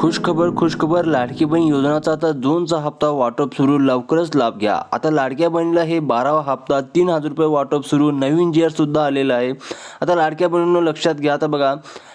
खुशखबर खुशखबर लाडकी बहीण योजनाचा आता दोनचा हप्ता वाटप सुरू लवकरच लाभ घ्या. आता लाडक्या बहिणीला हे बारावा हप्ता तीन हजार रुपये वाटप सुरू नवीन जी सुद्धा आलेला आहे. आता लाडक्या बहिणीनं लक्षात घ्या. आता बघा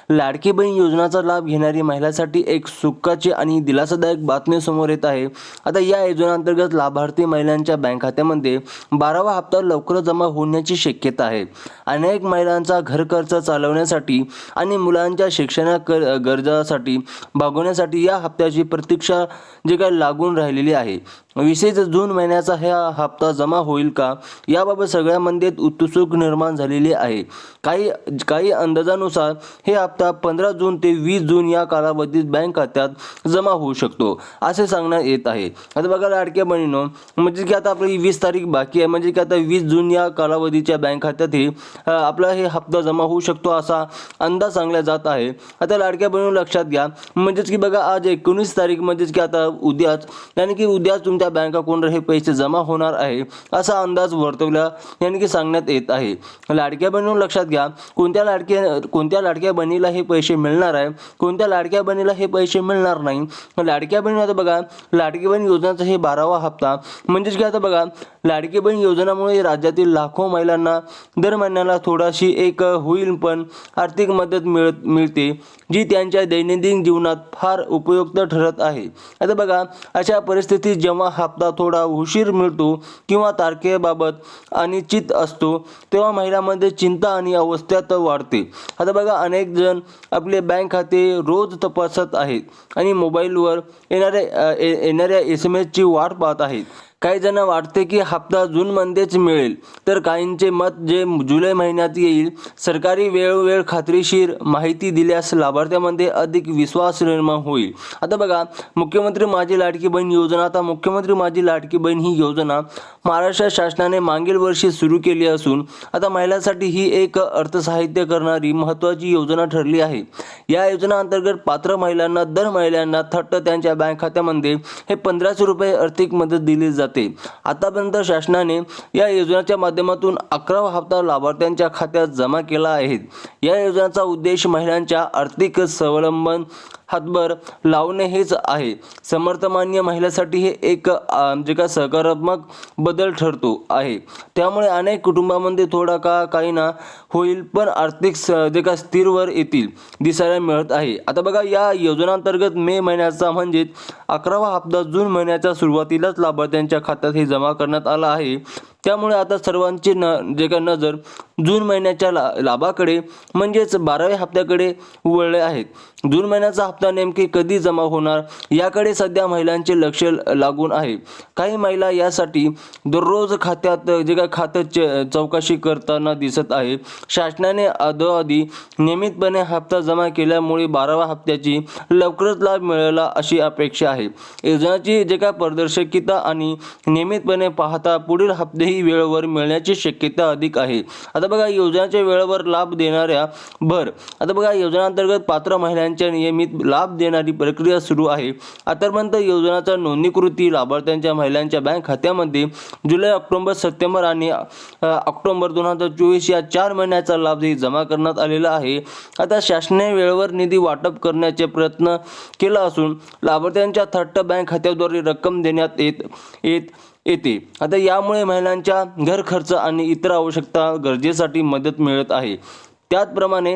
लाडकी बहीण योजनाचा लाभ घेणारी महिलांसाठी एक सुखाची आणि दिलासादायक बातमी समोर येत आहे. आता या योजनेअंतर्गत लाभार्थी महिलांच्या बँक खात्यामध्ये बारावा हप्ता लवकर जमा होण्याची शक्यता आहे. अनेक महिलांचा घर खर्च चालवण्यासाठी आणि मुलांच्या शिक्षणा कर गरजासाठी भागवण्यासाठी या हप्त्याची प्रतीक्षा जे काय लागून राहिलेली आहे. विशेष जून महिन्याचा हा हप्ता जमा होईल का? याबाबत सगळ्या मंदीत उत्सुक निर्माण झालेली आहे. काही काही अंदाजानुसार हे हप्ता पंधरा जून ते वीस जून या कालावधीत बँक खात्यात जमा होऊ शकतो असे सांगण्यात येत आहे. आता बघा लाडक्या बहिणीनो म्हणजे की आता आपली वीस तारीख बाकी आहे. म्हणजे की आता वीस जून या कालावधीच्या बँक खात्यात हे आपला हे हप्ता जमा होऊ शकतो असा अंदाज सांगला जात आहे. आता लाडक्या बहिणी लक्षात घ्या. म्हणजेच की बघा आज एकोणीस तारीख म्हणजेच की आता उद्याच यानी की उद्याच तुमच्या बँक अकाउंटवर हे पैसे जमा होणार आहे असा अंदाज वर्तवला यांनी सांगण्यात येत आहे. लाडक्या बहिणीनं लक्षात घ्या कोणत्या लाडक्या कोणत्या लाडक्या बहिणीला हे पैसे मिळणार आहे कोणत्या लाडक्या बहिणीला हे पैसे मिळणार नाही? लाडक्या बहिणी आता बघा लाडकी बहीण योजनाचा हे बारावा हप्ता म्हणजेच की आता बघा लाडकी बहीण योजनामुळे राज्यातील लाखो महिलांना दर महिन्याला थोडाशी एक होईल पण आर्थिक मदत मिळत मिळते जी त्यांच्या दैनंदिन जीवनात फार उपयुक्त ठरत आहे. आता बघा अशा परिस्थितीत जेव्हा हप्ता थोडा उशीर मिळतो किंवा तारखेबाबत अनिश्चित असतो तेव्हा महिलांमध्ये चिंता आणि अवस्थ्यात वाढते. आता बघा अनेक जण आपले बँक खाते रोज तपासत आहेत आणि मोबाईलवर येणाऱ्या येणाऱ्या एस एम एसची वाट पाहत आहेत. काही जण वाटते की हप्ता जूनमध्येच मिळेल. तर काहींचे मत जे जुलै महिन्यात येईल सरकारी वेळोवेळ खात्रीशीर माहिती दिल्यास लाभार्थ्यामध्ये अधिक विश्वास निर्माण होईल. आता बघा मुख्यमंत्री माझी लाडकी बहीण योजना. आता मुख्यमंत्री माझी लाडकी बहीण ही योजना महाराष्ट्र शासनाने मागील वर्षी सुरू केली असून आता महिलांसाठी ही एक अर्थसाहित्य करणारी महत्त्वाची योजना ठरली आहे. या योजना अंतर्गत पात्र महिलांना दर महिलांना थट्ट त्यांच्या बँक खात्यामध्ये हे पंधराशे रुपये आर्थिक मदत दिली जाते. आतापर्यंत शासनाने या योजनेच्या माध्यमातून अकरावा हप्ता लाभार्थ्यांच्या खात्यात जमा केला आहे. या योजनेचा उद्देश महिलांच्या आर्थिक स्वावलंबन हातभार लावणे हेच आहे. समर्थमान्य महिलासाठी हे एक म्हणजे जे का सकारात्मक बदल ठरतो आहे. त्यामुळे अनेक कुटुंबामध्ये थोडा का काही ना होईल पण आर्थिक जे का स्थिरवर येतील दिसायला मिळत आहे. आता बघा या योजनांतर्गत मे महिन्याचा म्हणजेच अकरावा हप्ता जून महिन्याच्या सुरुवातीलाच लाभार्थ्यांच्या खात्यात हे जमा करण्यात आला आहे. त्यामुळे आता सर्वांची न जे काय नजर जून महिन्याच्या ला लाभाकडे म्हणजेच बाराव्या हप्त्याकडे वळले आहेत. जून महिन्याचा हप्ता नेमके कधी जमा होणार याकडे सध्या महिलांचे लक्ष लागून आहे. काही महिला यासाठी दररोज खात्यात जे काय खातं च चौकशी करताना दिसत आहे. शासनाने अधोआधी नियमितपणे हप्ता जमा केल्यामुळे बाराव्या हप्त्याची लवकरच लाभ मिळाला अशी अपेक्षा आहे. योजनाची जे काय पारदर्शकता आणि नियमितपणे पाहता पुढील हप्तेही वेळेवर मिळण्याची शक्यता अधिक आहे. आता बघा योजनाच्या वेळेवर लाभ देणाऱ्या भर आता बघा योजनांतर्गत पात्र महिलांच्या नियमित लाभ देणारी प्रक्रिया सुरू आहे. आतापर्यंत योजनाचा नोंदणीकृती लाभार्थ्यांच्या महिलांच्या बँक खात्यामध्ये जुलै ऑक्टोबर सप्टेंबर आणि ऑक्टोबर दोन हजार चोवीस या चार महिन्याचा लाभ जमा करण्यात आलेला आहे. आता शासनाने वेळेवर निधी वाटप करण्याचे प्रयत्न केला असून लाभार्थ्यांच्या थट्ट बँक खात्याद्वारे रक्कम देण्यात येत येत येते. आता यामुळे महिलांच्या घर खर्च आणि इतर आवश्यकता गरजेसाठी मदत मिळत आहे. त्याचप्रमाणे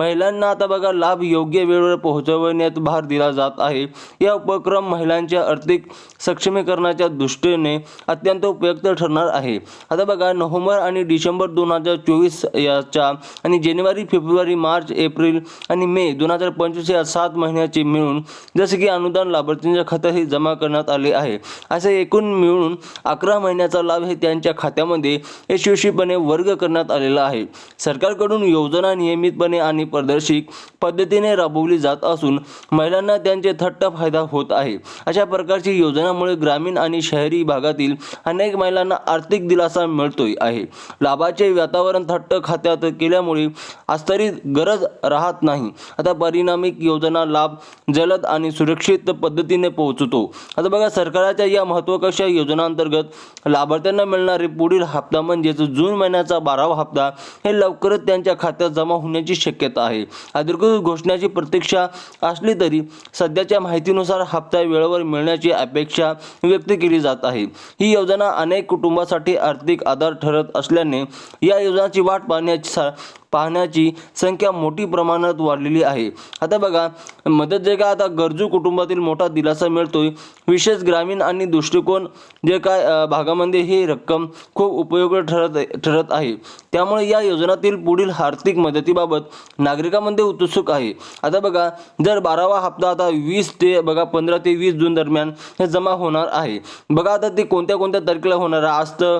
महिलांना आता बघा लाभ योग्य वेळेवर पोहोचवण्यात भार दिला जात आहे. या उपक्रम महिलांच्या आर्थिक सक्षमीकरणाच्या दृष्टीने अत्यंत उपयुक्त ठरणार आहे. आता बघा नोव्हेंबर आणि डिसेंबर दोन हजार चोवीस याच्या आणि जानेवारी फेब्रुवारी मार्च एप्रिल आणि मे दोन हजार पंचवीस या सात महिन्याचे मिळून जसे की अनुदान लाभार्थींच्या खात्यात हे जमा करण्यात आले आहे. असे एकूण मिळून अकरा महिन्याचा लाभ हे त्यांच्या खात्यामध्ये यशस्वीपणे वर्ग करण्यात आलेला आहे. सरकारकडून योजना नियमितपणे आणि पारदर्शक पद्धतीने राबवली जात असून महिलांना त्यांचे थट्ट फायदा होत आहे. अशा प्रकारची योजनामुळे ग्रामीण आणि शहरी भागातील अनेक महिलांना आर्थिक दिलासा मिळतोय आहे. लाभाचे वातावरण थट्ट खात्यात केल्यामुळे आस्तरित गरज राहत नाही. आता परिणामिक योजना लाभ जलद आणि सुरक्षित पद्धतीने पोहोचतो. आता बघा सरकारच्या या महत्त्वाकांक्षा योजनांतर्गत लाभार्थ्यांना मिळणारे पुढील हप्ता म्हणजेच जून महिन्याचा बारावा हप्ता हे लवकरच त्यांच्या खात्यात जमा होण्याची शक्यता येत आहे. अधिकृत घोषणाची प्रतीक्षा असली तरी सध्याच्या माहितीनुसार हप्ता वेळेवर मिळण्याची अपेक्षा व्यक्त केली जात आहे. ही योजना अनेक कुटुंबासाठी आर्थिक आधार ठरत असल्याने या योजनाची वाट पाहण्याची पाहण्याची संख्या मोठी प्रमाणात वाढलेली आहे. आता बघा मदत जे काय आता गरजू कुटुंबातील मोठा दिलासा मिळतोय विशेष ग्रामीण आणि दृष्टिकोन जे काय भागामध्ये ही रक्कम खूप उपयोगी ठरत ठरत आहे. त्यामुळे या योजनातील पुढील आर्थिक मदतीबाबत नागरिकांमध्ये उत्सुक आहे. आता बघा जर बारावा हप्ता आता वीस ते बघा पंधरा ते वीस जून दरम्यान हे जमा होणार आहे. बघा आता ते कोणत्या कोणत्या तारखेला होणार आहे? आज तर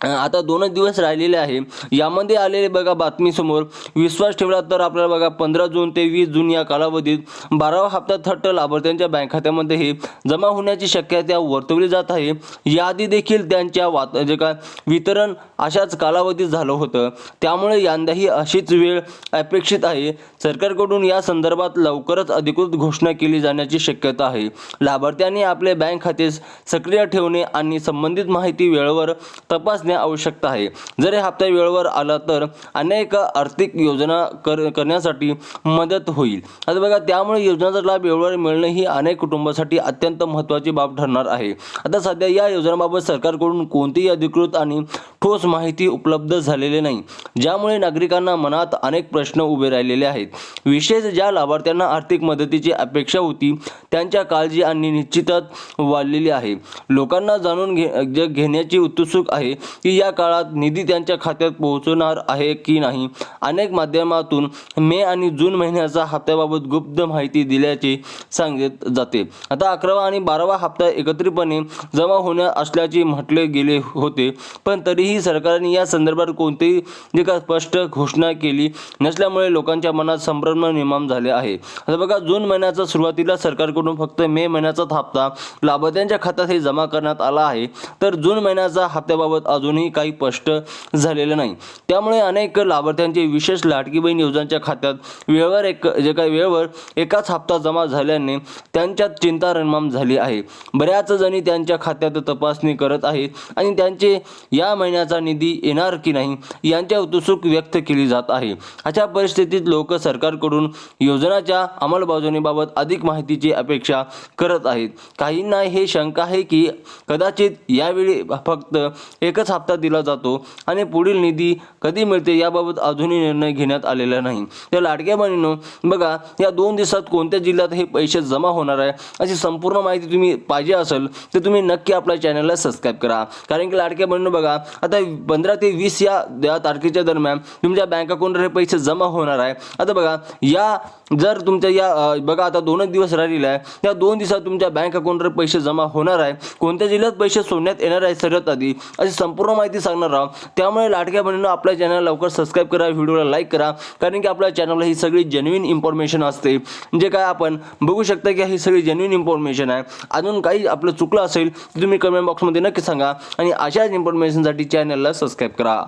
आता दोनच दिवस राहिलेले आहे. यामध्ये आलेले बघा बातमीसमोर विश्वास ठेवला तर आपल्याला बघा पंधरा जून ते वीस जून या कालावधीत बारावा हप्ता थट्ट लाभार्थ्यांच्या बँक खात्यामध्ये हे जमा होण्याची शक्यता वर्तवली जात आहे. याआधी देखील त्यांच्या वात जे का वितरण अशाच कालावधीत झालं होतं. त्यामुळे यंदाही अशीच वेळ अपेक्षित आहे. सरकारकडून या संदर्भात लवकरच अधिकृत घोषणा केली जाण्याची शक्यता आहे. लाभार्थ्यांनी आपले बँक खाते सक्रिय ठेवणे आणि संबंधित माहिती वेळेवर तपासणे आवश्यक आहे. जर हे हप्ता वेळेवर आला तर अनेक आर्थिक योजना कर करण्यासाठी मदत होईल. आता बघा त्यामुळे योजनेचा लाभ वेळेवर मिळणे ही अनेक कुटुंबासाठी अत्यंत महत्त्वाची बाब ठरणार आहे. आता सध्या या योजनाबाबत सरकारकडून कोणतीही अधिकृत आणि ठोस माहिती उपलब्ध झालेली नाही. ज्यामुळे नागरिकांना मनात अनेक प्रश्न उभे राहिलेले आहेत. विशेष ज्या लाभार्थ्यांना आर्थिक मदतीची अपेक्षा होती त्यांच्या काळजी आणि निश्चितच वाढलेली आहे. लोकांना जाणून घे घेण्याची उत्सुक आहे की या काळात निधी त्यांच्या खात्यात पोहोचणार आहे की नाही? अनेक माध्यमातून मे आणि जून महिन्याचा हप्त्याबाबत गुप्त माहिती दिल्याचे सांगित जाते. आता अकरावा आणि बारावा हप्ता एकत्रितपणे जमा होणार असल्याचे म्हटले गेले होते. पण तरीही सरकारने या संदर्भात कोणतीही जे का स्पष्ट घोषणा केली नसल्यामुळे लोकांच्या मनात संभ्रम निर्माण झाले आहे. आता बघा जून महिन्याचा सुरुवातीला सरकारकडून फक्त मे महिन्याचा हप्ता लाभार्थ्यांच्या खात्यात हे जमा करण्यात आला आहे. तर जून महिन्याचा हप्त्याबाबत अजून अजूनही काही स्पष्ट झालेलं नाही. त्यामुळे अनेक लाभार्थ्यांचे विशेष लाडकी बहीण योजनांच्या खात्यात वेळेवर एक जे काही वेळेवर एकाच हप्ता जमा झाल्याने त्यांच्यात चिंता निर्माण झाली आहे. बऱ्याच जणी त्यांच्या खात्यात तपासणी करत आहेत आणि त्यांचे या महिन्याचा निधी येणार की नाही यांच्या उत्सुक व्यक्त केली जात आहे. अशा परिस्थितीत लोक सरकारकडून योजनाच्या अंमलबजावणीबाबत अधिक माहितीची अपेक्षा करत आहेत. काहींना हे शंका आहे की कदाचित यावेळी फक्त एकच हप्ता दिला जातो आणि पुढील निधी कधी मिळते याबाबत अजूनही निर्णय घेण्यात आलेला नाही. त्या लाडक्या बहिणीनो बघा या दोन दिवसात कोणत्या जिल्ह्यात हे पैसे जमा होणार आहे अशी संपूर्ण माहिती तुम्ही पाहिजे असेल तर तुम्ही नक्की आपल्या चॅनलला सबस्क्राईब करा. कारण की लाडक्या बहिणीनो बघा आता पंधरा ते वीस या या तारखेच्या दरम्यान तुमच्या बँक अकाउंटवर हे पैसे जमा होणार आहे. आता बघा या जर तुमच्या या बघा आता दोनच दिवस राहिलेला आहे त्या दोन दिवसात तुमच्या बँक अकाउंटवर पैसे जमा होणार आहे. कोणत्या जिल्ह्यात पैसे सोडण्यात येणार आहे सर्वात आधी अशी संपूर्ण माहिती सांगणार आहोत. त्यामुळे लाडक्या बहिणीनं आपल्या चॅनल लवकर सबस्क्राईब करा व्हिडिओला लाईक करा कारण की आपल्या चॅनलला ही सगळी जेन्युइन इन्फॉर्मेशन असते. जे काय आपण बघू शकता की ही सगळी जेन्युइन इन्फॉर्मेशन आहे. अजून काही आपलं चुकलं असेल तर तुम्ही कमेंट बॉक्समध्ये नक्की सांगा आणि अशाच इन्फॉर्मेशनसाठी चॅनलला सबस्क्राईब करा.